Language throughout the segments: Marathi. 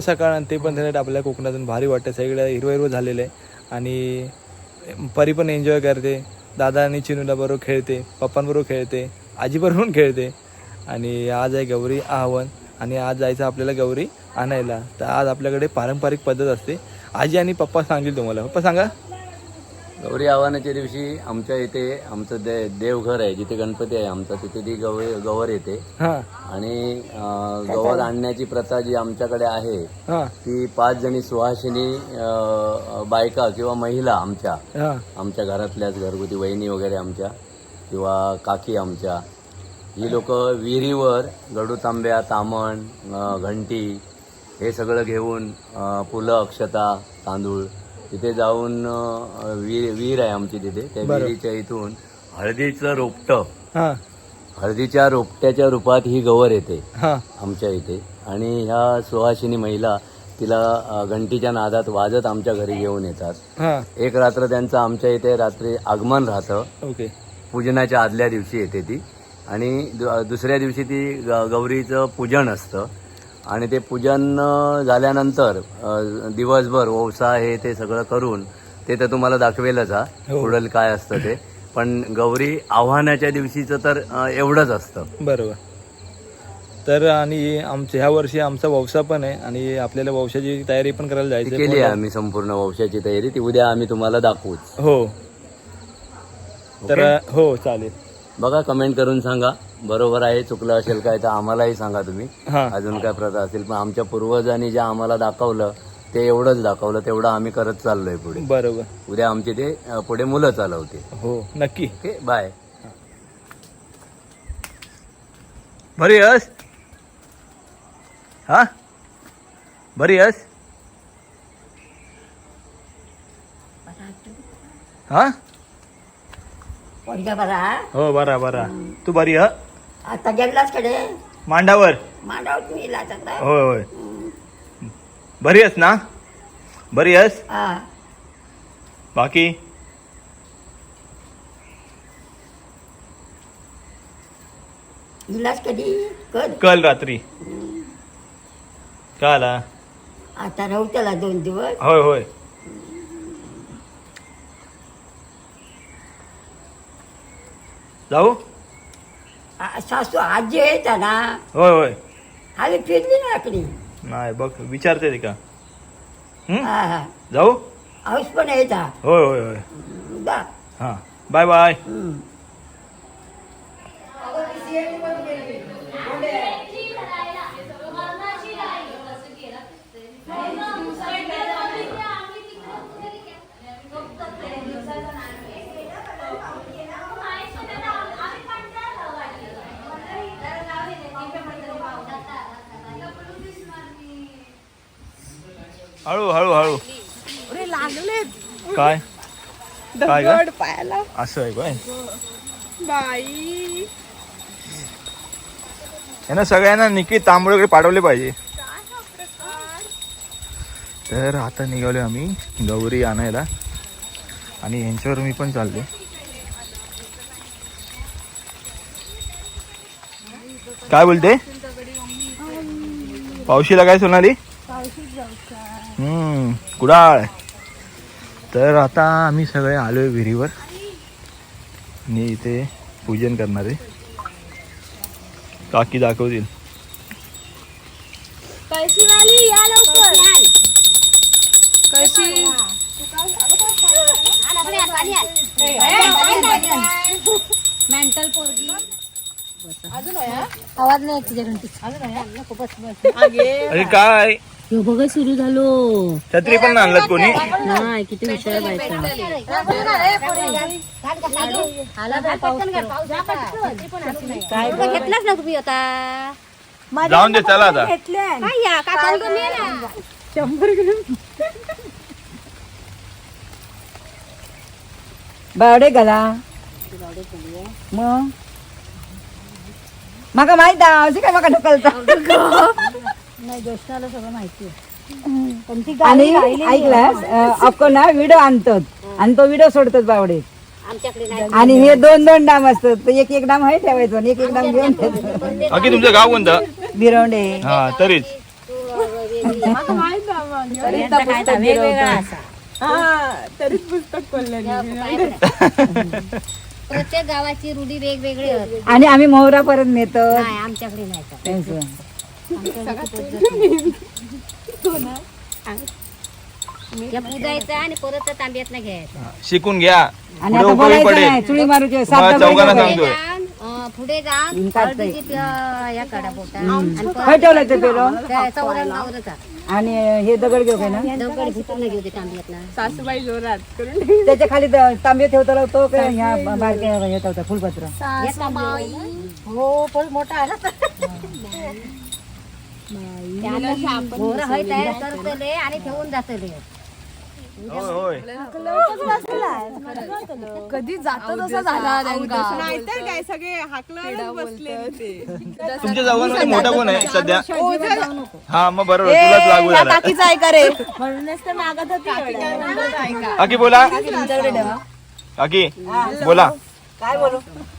सकाळ आणि ते पण त्यासाठी आपल्या कोकणातून भारी वाटतं सगळं हिरवं हिरवं झालेलं आहे. आणि परी पण एन्जॉय करते. दादा आणि चिनूला बरोबर खेळते. पप्पांबरोबर खेळते. आजीबरोबर पण खेळते. आणि आज आहे गौरी आव्हान. आणि आज जायचं आपल्याला गौरी आणायला. तर आज आपल्याकडे पारंपरिक पद्धत असते. आजी आणि पप्पा सांगतील तुम्हाला. पप्पा सांगा. गौरी आव्हानाच्या दिवशी आमच्या इथे आमचं दे देवघर आहे जिथे गणपती आहे आमचा तिथे ती गव गवर येते. हां. आणि अं, गवर आणण्याची प्रथा जी आमच्याकडे आहे हां. ती पाच जणी सुहासिनी अं, बायका किंवा महिला आमच्या हां. आमच्या घरातल्याच घरगुती वहिनी वगैरे आमच्या किंवा काकी आमच्या ही लोक विहिरीवर गडू तांब्या तामण अं, घंटी हे सगळं घेऊन अं, फुलं अक्षता तांदूळ तिथे जाऊन विहीर विहीर आहे आमची तिथे. त्या. विहिरीच्या इथून हळदीचं रोपटं. हां. हळदीच्या रोपट्याच्या रूपात ही गवर येते हां. आमच्या इथे. आणि ह्या सुहासिनी महिला तिला घंटीच्या नादात वाजत आमच्या घरी घेऊन येतात. हां. एक रात्र त्यांचं आमच्या इथे रात्री आगमन राहतं. ओके. पूजनाच्या आदल्या दिवशी येते ती. आणि दुसऱ्या दिवशी ती गौरीचं पूजन असतं. आणि ते पूजन झाल्यानंतर दिवसभर ओवसा हे ते सगळं करून ते तर तुम्हाला दाखवेलच हा. हो. पुढल काय असतं ते. पण गौरी आव्हानाच्या दिवशीचं तर एवढंच असतं. बरोबर. तर आणि आमच्या ह्या वर्षी आमचा ववसा पण आहे आणि आपल्याला ववसाची तयारी पण करायला जायचं केली आहे आम्ही संपूर्ण वंशाची तयारी. ती उद्या आम्ही तुम्हाला दाखवूच हो. तर हो चालेल. बघा कमेंट करून सांगा. बरोबर आहे चुकलं असेल काय तर आम्हालाही सांगा तुम्ही. हां. अजून काय प्रथा असतील पण आमच्या पूर्वजांनी जे आम्हाला दाखवलं ते एवढंच दाखवलं तेवढं आम्ही करत चाललोय पुढे. बरोबर. उद्या आमचे ते अं, पुढे मुलं चालवते हो नक्की. Okay bye. बरी यस हा? बरी यस हा? बरा हो बरा बरा. तू बरी ह? आता गेलाच कडे मांडावर. मांडावर तुम्ही इलाज आता होय होय. बरी आहेस ना? बरी आहेस? हा. बाकी? इलाज कधी? कर कल रात्री. का आला आता राहू त्याला दोन दिवस. होय होय. जाऊ? आ- सासू आजी येता ना. होय होय. आम्ही फिरली ना आकडी. नाही बघ विचारते ते का? हं? हा हा. जाऊ? हाऊस पण येता होय होय होय. हां. Bye bye. हळू हळू हळू. काय? काय पायाला असं आहे काय? बाई. यांना सगळ्यांना निकी तांबडकडे पाठवले पाहिजे. तर आता निघालो आम्ही गौरी आणायला. आणि यांच्यावर मी पण चालले काय बोलते? पावशीला काय सोनाली? कुडाळ. तर आता आम्ही सगळे आलोय विहिरीवर. आणि इथे पूजन करणार आहे. काकी दाखवतील. कळशीवाली या लवकर. कळशी मेंटल पोरगी. आवाज नाही घंटी अरे काय? ह्यो बघ सुरू झालो. छत्री पण नाही आणलात कोणी? नाही किती विचार काय घेतलाच ना तुम्ही आता. जाऊन दे चला आता. काय या काकाला कमी आहे ना. शंभर किलो बावडे घाला मग? माका माहीत आहे काय माका ढकलता? नाही ज्योष्णाला सगळं माहिती आणि ऐकलास अक्को ना व्हिडिओ आणतात. आणि तो व्हिडिओ सोडतात बावडे. आमच्याकडे आणि हे दोन दोन डाम असतात. तर एक एक डाम आहे ठेवायचं आणि एक एक डाम घेऊन ठेवायचं. बाकी तुमचं गाव कोणतं? बिरवंडे हा तरीच. प्रत्येक गावाची रूढी वेगवेगळी होती. आणि आम्ही मोहरा परत नेतो नाही आमच्याकडे नाही. का. पुजायचं आणि परत तांब्यात नाही घ्यायचं शिकून घ्या आणि पुढे आता उपयोगी बोलायचं पडेल नाही चुळी मारूची मग सात दगड चौघांना घेऊन. सांगतोय. जाऊन, पुढे हं. हळदीची या काढा बोटा आणि काय ठेवलं ते पेलो त्या चौऱ्याण्णव आवरचा. आणि हे दगड घेऊ काय ना दगड भीतून नाही घेऊ ते तांब्यातला त्याच्याखाली द- तांबे ठेवता तो काय ह्या बारक्या येत होता फुलपत्र. हो पण मोठा आला मोहर हय तयार करतले आणि ठेवून जातले होय होय. कधी जात तसा झाला नाहीतर काय सगळे हाकलत बसले. होते तुमच्या चौघांमध्ये मोठा कोण आहे सध्या? हा मग बरोबर तुलाच लागू झाला. काकीचा ऐका रे. काकी बोला. काकी बोला. काय बोलू?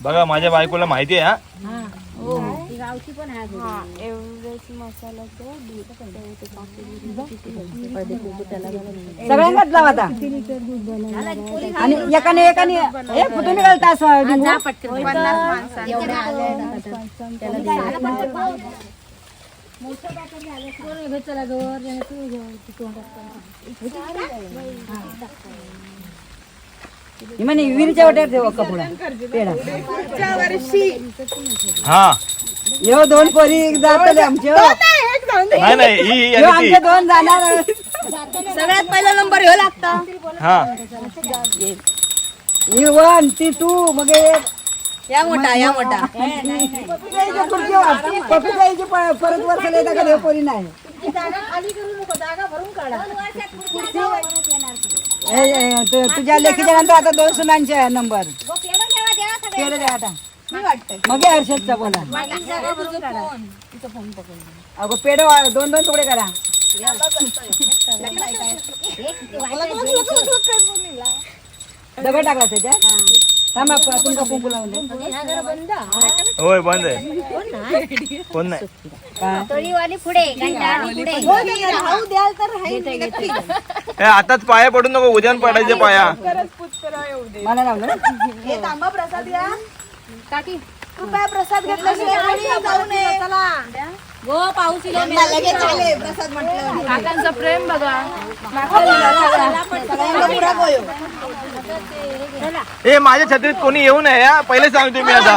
बघा माझ्या बायकोला माहिती आहे हा. गावची पण आहे एवढेच मसाला सगळ्यांनाच लाव. आता आणि एकाने एकाने हे फुटून घालता असं म्हणे विहिरीच्या वाट्यावर ठेव कपुडा. पेढा. पुढच्या वर्षी हा यो दोन पोरी जातले आमचे हो. नाही नाही ही आणि ती. दोन जाणार सगळ्यात पहिला नंबर ह्यो लागता. हा. ही वन ती टू मग एक. या मोठा या मोठा. पप्पीच्या खुर्चीवर. पप्पीच्या प- परत वर्षाला येता का देव पोरी नाही. हे, हे, तु- तुझ्या लेखीच्या नंतर आता दोन सुनांचे नंबर. केलं द्या आता मग हे हर्षदचा बोला अगो पेड दोन दोन तुकडे करा. दगड टाकला त्याच्यात? थांबा प- तुमका कुंकू लावून दे. होय बंद आहे. कोण नाही. राहील. नक्की. ए, आताच पाया पडून नको उद्या पडायचे पाया. खरंच पुत्र येऊ दे मला लावलं? हे तांबा प्रसाद या. काकी. कृपया प्रसाद चला. गो पाऊस प्रसाद म्हटलं. काकांचं प्रेम बघा. गोयो ए माझ्या छत्रीत कोणी येऊ नये हा? पहिले सांगतो मी आता.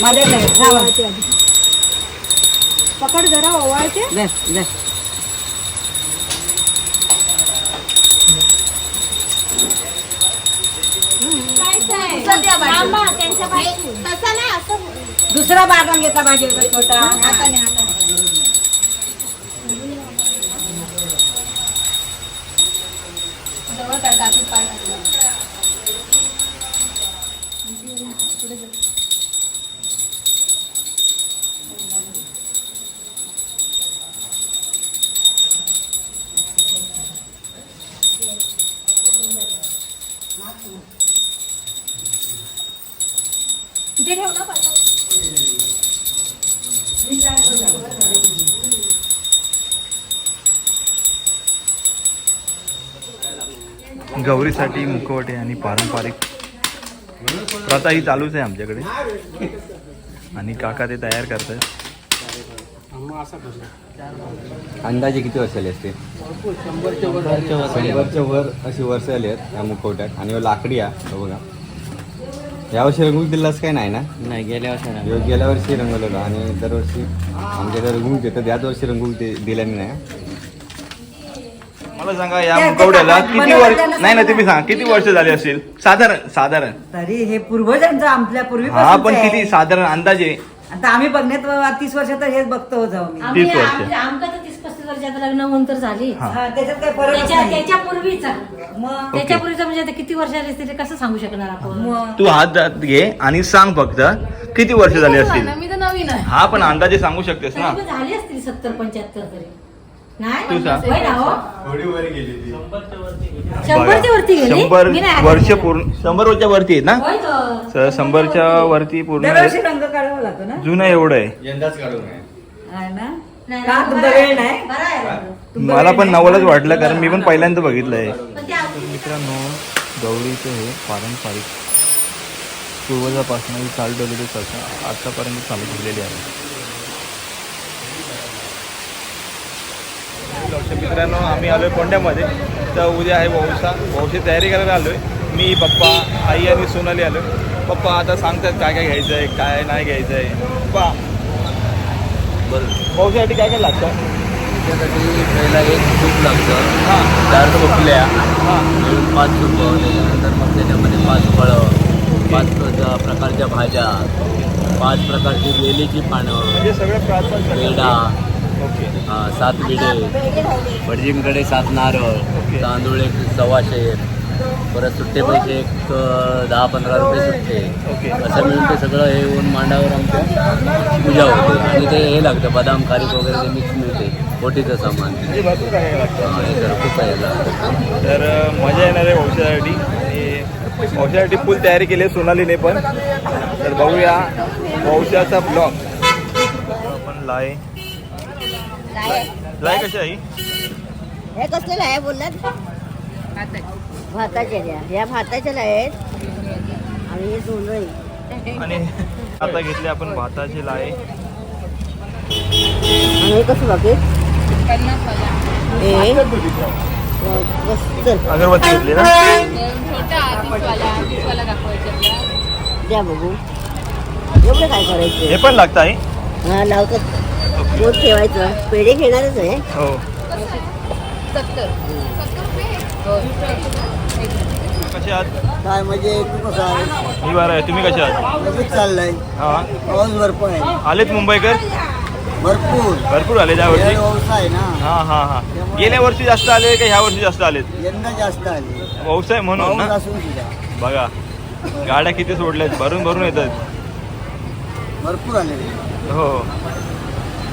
माझ्याकडे आहे. पकड जरा ओवाळते. नाही असं. दुसरा बागन घेतला पाहिजे छोटा. हाताने हाताने. गौरीसाठी मुखवटे आणि पारंपरिक प्रथा ही चालूच आहे आमच्याकडे. आणि काका ते तयार करतात अंदाजे किती वर्ष आले असते शंभरच्या वर अशी वर्ष आली आहेत या मुखवट्यात. आणि लाकडी आहे बघा. यावर्षी रंगूक दिलास काय नाही ना? नाही गेल्या वर्षी गेल्या वर्षी रंगवलेलो. आणि दरवर्षी आमच्याकडे रंगूक देतात. याच वर्षी रंगूक दे दिल्याने नाही. मला सांगा या किती वर्ष नाही ना तुम्ही सांगा किती वर्ष झाली असतील? साधारण साधारण. तरी हे पूर्वजांचं आपल्या हा पण किती साधारण अंदाजे? आता आम्ही बघण्यात तीस वर्ष तर हेच बघतो जाऊ मी. तीस वर्ष. आमका तर तीस पस्तीस वर्ष आता लग्न होऊन तर झाली. हा. त्याच्यात काही फरकच त्याच्या नाही. त्याच्या पूर्वीचा. मग त्याच्या पूर्वीचा म्हणजे आता किती वर्ष आली असते ते कसं सांगू शकणार आपण? मग तू हात दात घे आणि सांग फक्त किती वर्ष झाली असतील? मी तर नवीन आहे. हा पण अंदाजे सांगू शकतेस ना. तरी पण झाली असतील सत्तर पंच्याहत्तर तरी. तू सांग. होय ना हो? शंभरच्या वरती गेली शंभर मी नाही वर्ष ऐकलं. पूर्ण शंभर वर्षच्या वरती आहेत ना? होय तर. तर शंभरच्या वरती. पूर्ण दरवर्षी रंग काढावा लागतो ना? जुनं एवढं आहे. आहे. ना? नाही, का नाही, तुमचा बरं वेळ नाही? बरं आहे. रंग. मला पण नवलच वाटलं कारण मी पण पहिल्यांदा पण ते आधी- मित्रांनो गौरीचं हे पारंपरिक पूर्वजापासून ही चाल डोलेली प्रथा आतापर्यंत चालू झालेली आहे. मित्रांनो आम्ही आलोय कोंड्यामध्ये. तर उद्या आहे वौसा वौशी तयारी करायला आलोय. मी पप्पा आई आणि सोनाली आलोय. पप्पा आता सांगतात काय काय घ्यायचं आहे काय नाही घ्यायचं आहे पप्पा बरं. वौशासाठी काय काय लागतं? पहिला एक सूप लागतं. हां. चार टोपल्या हां. पाच त्याच्यानंतर मग त्याच्यामध्ये पाच फळं. पाच प्र- प्रकारच्या भाज्या. पाच प्रकारची वेलीची पानं. म्हणजे सगळं पेढा. हा, सात विडे भटजींकडे सात नारळ तांदूळ एक सव्वाशे परत सुट्टे पैसे एक दहा पंधरा रुपये सुट्टे. ओके. असं मिळून ते सगळं हे येऊन मांडावर आमच्या पूजा होते. आणि ते हे लागतं बदाम खारीक वगैरे ते मिक्स मिळते बोटीचं सामान. म्हणजे भरपूर काय काय लागतं. हा, सगळं खूप आहे लागतं तर मजा येणार आहे आणि वंशासाठी फुल तयारी केली आहे सोनालीने पण. तर बघूया वंशाचा ब्लॉग आपण लाय लाय कशी आहे? हे कसलेलं आहे बोललात? भाताच्या द्या. ह्या भाताच्या आहेत. आणि हे सोनळी आणि आता घेतले आपण भाताची लाय आणि हे कसं बाकी? हे अगरबत्ती घेतली ना. द्या बघू. एवढं काय करायचं? हे पण लागतं आहे हा लावतात. बोट ठेवायचं. पेढे घेणारच आहे. हो. हो. कसे आहात? काय म्हणजे तू कसं आहे. मी बरं आहे. तुम्ही कसे आहात? लगेच चाललंय. हां. पाऊस भरपूर आहे. आलेत मुंबईकर? भरपूर. भरपूर आले त्या वर्षी व्यवसाय ना. हां हां हां. गेल्या वर्षी जास्त आले का ह्या वर्षी जास्त आलेत? यंदा जास्त आले. व्यवसाय म्हणून ना? असून सुद्धा. बघा. गाड्या किती सोडल्यात. भरून भरून येतात. भरपूर आले. हो.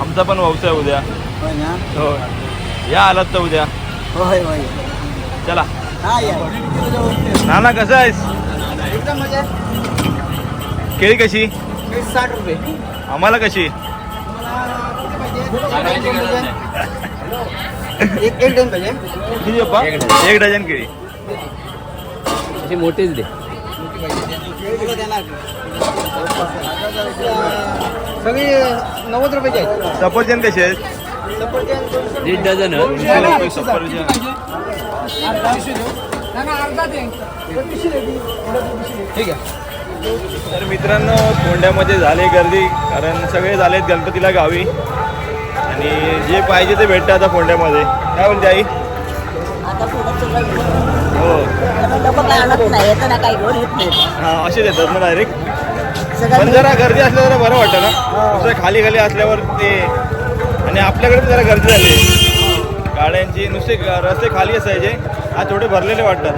आमचा पण व्यवसाय उद्या. होय ना? हो. या आलात तर उद्या. होय होय. चला. हा या. नाना कसं आहेस? एकदम मजा केळी कशी? साठ रुपये. आम्हाला कशी? एक एक डन पाहिजे. किती पप्पा एक डझन केळी. अशी मोठीच दे. सगळी नव्वद रुपयाची आहेत. सफरचंद कसे आहेत? दीड डझन रुपये सफरचंद ठीक आहे. तर मित्रांनो कोंड्यामध्ये झाले गर्दी कारण सगळे झालेत गणपतीला गावी. आणि जे पाहिजे ते भेटतं आता कोंड्यामध्ये. काय बोलते आई? लोक काय आणत नाही येतं ना काही घेऊन येत नाही. हा असेच येतात ना डायरेक्ट पण सगळं जरा गर्दी असल्यावर जरा बरं वाटतं ना. दुसरं खाली खाली असल्यावर ते आणि आपल्याकडे पण जरा गर्दी झाली. गाड्यांची नुसते ग- रस्ते खाली असायचे. आज थोडे भरलेले वाटतात.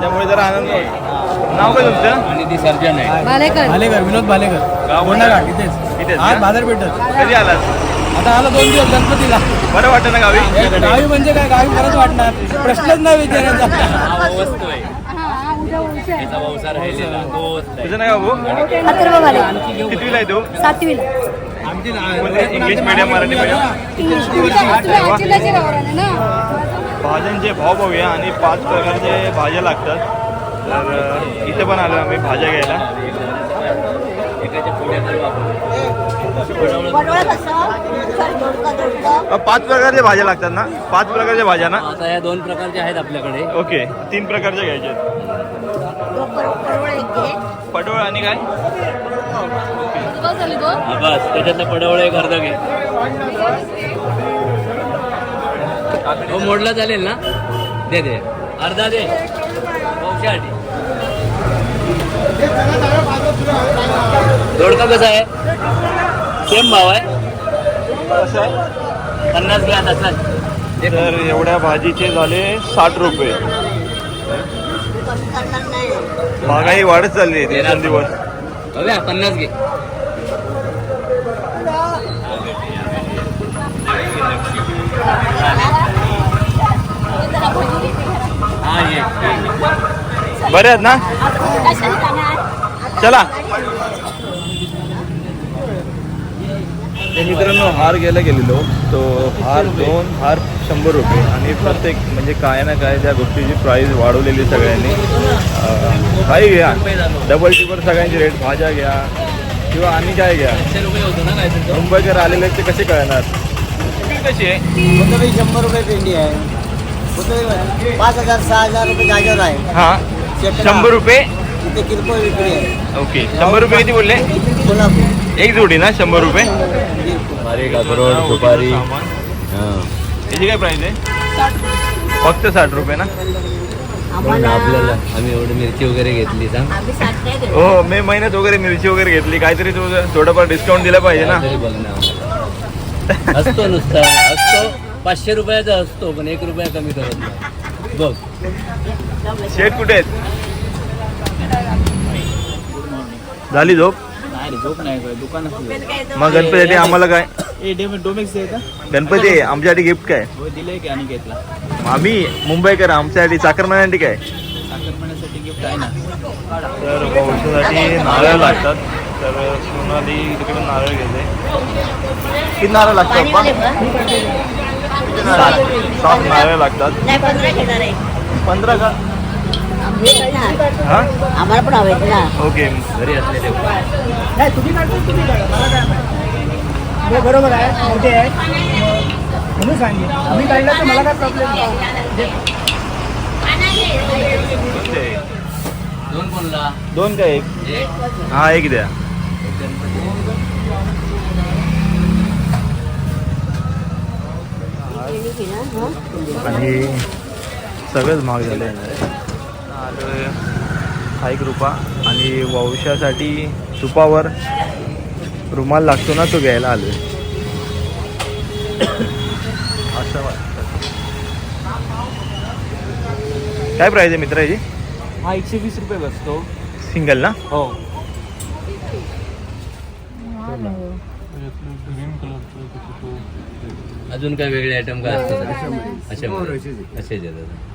त्यामुळे जरा आनंद वाटतो नाव काय तुमचं? आणि ती सर्जन आहे. भालेकर भालेकर विनोद भालेकर गाव कोंडा कोणतं? घाट इथेच. इथेच आज कधी आलात? आता आलो दोन दिवस गणपतीला. बरं वाटतं ना गावी? गावी म्हणजे काय? गावी खरंच वाटणार. प्रश्नच नाही विचारायचा. हा वस्तू आहे. त्याचा व्यवसाय राहिलेला. आहे. तुझं नाव बाबू? अथर्व कितवीला आहे तू? सातवीला. आमची कोणते इंग्लिश मिडियम मराठी मिडियम ना? भाज्यांचे भाव पाहूया आणि पाच प्रकारचे भाज्या लागतात. तर अ, इथे पण आलो आम्ही भाज्या घ्यायला. एकाच्या वापरू. कसं अ, पाच प्रकारच्या भाज्या लागतात ना? पाच प्रकारच्या भाज्या ना? आता या दोन प्रकारचे आहेत आपल्याकडे. ओके तीन प्रकारच्या घ्यायच्या आहेत. पडोळ आणि काय? बस हा बस. त्याच्यातलं पडवळ एक अर्ध घे. हो मोडला चालेल ना? दे दे. अर्धा दे. वंशासाठी दोडका कसा आहे? सेम भाव आहे? कसं आहे पन्नास घ्या असणार तर एवढ्या भाजीचे झाले साठ रुपये. महागाई वाढत चालली आहे दिवसेंदिवस. हव्या पन्नास घे. बरे आहेत ना? चला. मित्रांनो हार घ्यायला गेलेलो. तो हार दोन हार शंभर रुपये. आणि प्रत्येक म्हणजे काय ना काय त्या गोष्टीची प्राईस वाढवलेली सगळ्यांनी. काही घ्या. डबल टिपर सगळ्यांची रेट भाज्या घ्या. किंवा आणि काय घ्या. मुंबईकर आलेले ते कसे कळणार? कशी आहे? शंभर रुपये पेंडी आहे. पाच हजार सहा हजार रुपये गाजर आहे. हां. शंभर रुपये? किरकोळ विक्री आहे. ओके. शंभर रुपये किती बोलले? कोल्हापूर एक जोडी ना शंभर रुपये? काकरोड सुपारी. हा. याची काय प्राइस आहे? फक्त साठ रुपये ना? आपल्याला आम्ही एवढी मिरची वगैरे घेतली. हो मे महिन्यात वगैरे मिरची वगैरे घेतली. काहीतरी तू थोडंफार डिस्काउंट दिला पाहिजे ना. असतो नुसता. असतो पाचशे रुपयाचा असतो पण एक रुपया कमी करत नाही. बघ. शेट कुठे आहेत? झाली झोप? नाही झोप नाही काय दुकान असलं मग गणपतीसाठी आम्हाला काय? ए डेम डोमिक्स का गणपती आहे आमच्यासाठी गिफ्ट काय? हो दिलंय की आणि घेतला. आम्ही मुंबईकर आमच्यासाठी चाकरमान्यांसाठी काय? साखरपण्यासाठी गिफ्ट आहे ना. तर नारळ लागतात. तर सोनाली तिकडून नारळ घेते. किती नारळ लागतात? बा. सात नारळ लागतात. नाही पंधरा घेणार आहे. पंधरा का. हा? आम्हाला पण हवेत ना. ओके घरी असलेले हे बरोबर आहे मोठे आहे. म्हणून सांगेन. आम्ही काढला तर मला काय प्रॉब्लेम दोन कोणला? दोन का एक? हा एक द्या. आणि सगळंच महाग झाले. आलोय. हा एक रुपा. आणि वंशासाठी तुपावर रुमाल लागतो ना तो घ्यायला आलोय. असं वाटतं. काय प्राईज आहे मित्र याची हा एकशे वीस रुपये बसतो. सिंगल ना? हो. अजून काय वेगळे आयटम काय असतात असे असे देतात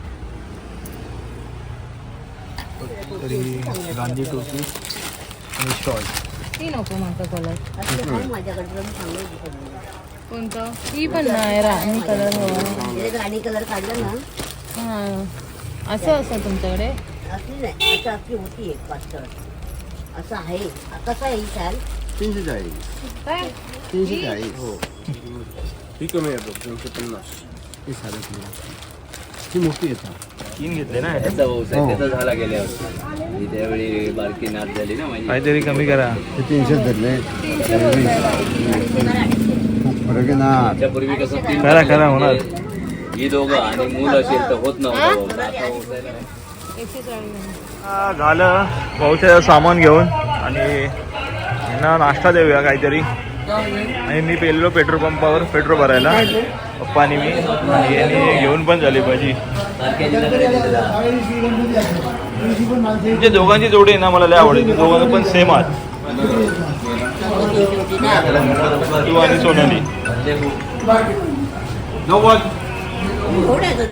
तरी गांधी टोपी आणि शॉल. ती नको माझा कलर माझ्याकडे पण चांगलं दिसत कोणतं? ही पण नाही राणी कलर हवा. राणी कलर काढला ना हा. असं असं तुमच्याकडे? असली नाही. असं असली होती एक पातळ. असं आहे. कसं आहे ही शाल काय? तीन घेतले ना. त्याचा व्यवसाय त्याचा झाला गेल्या वर्षी त्यावेळी बारकी झाली ना माझी. काहीतरी कमी करा. त्यापूर्वी कसं तीन करा, करा, होणार. ही दोघं आणि मूल असेल तर होत नव्हतं. आता व्यवसायाला झालं. पावसाचं सामान घेऊन आणि यांना नाश्ता देऊया काहीतरी. आणि मी पेलेलो पेट्रोल पंपावर पेट्रोल भरायला. पप्पा आणि मी आणि घेऊन पण झाली भाजी. म्हणजे दोघांची जोडी आहे ना मला लय आवडेल दोघांना पण सेम आहात. तू आणि सोनाली. म्हणजे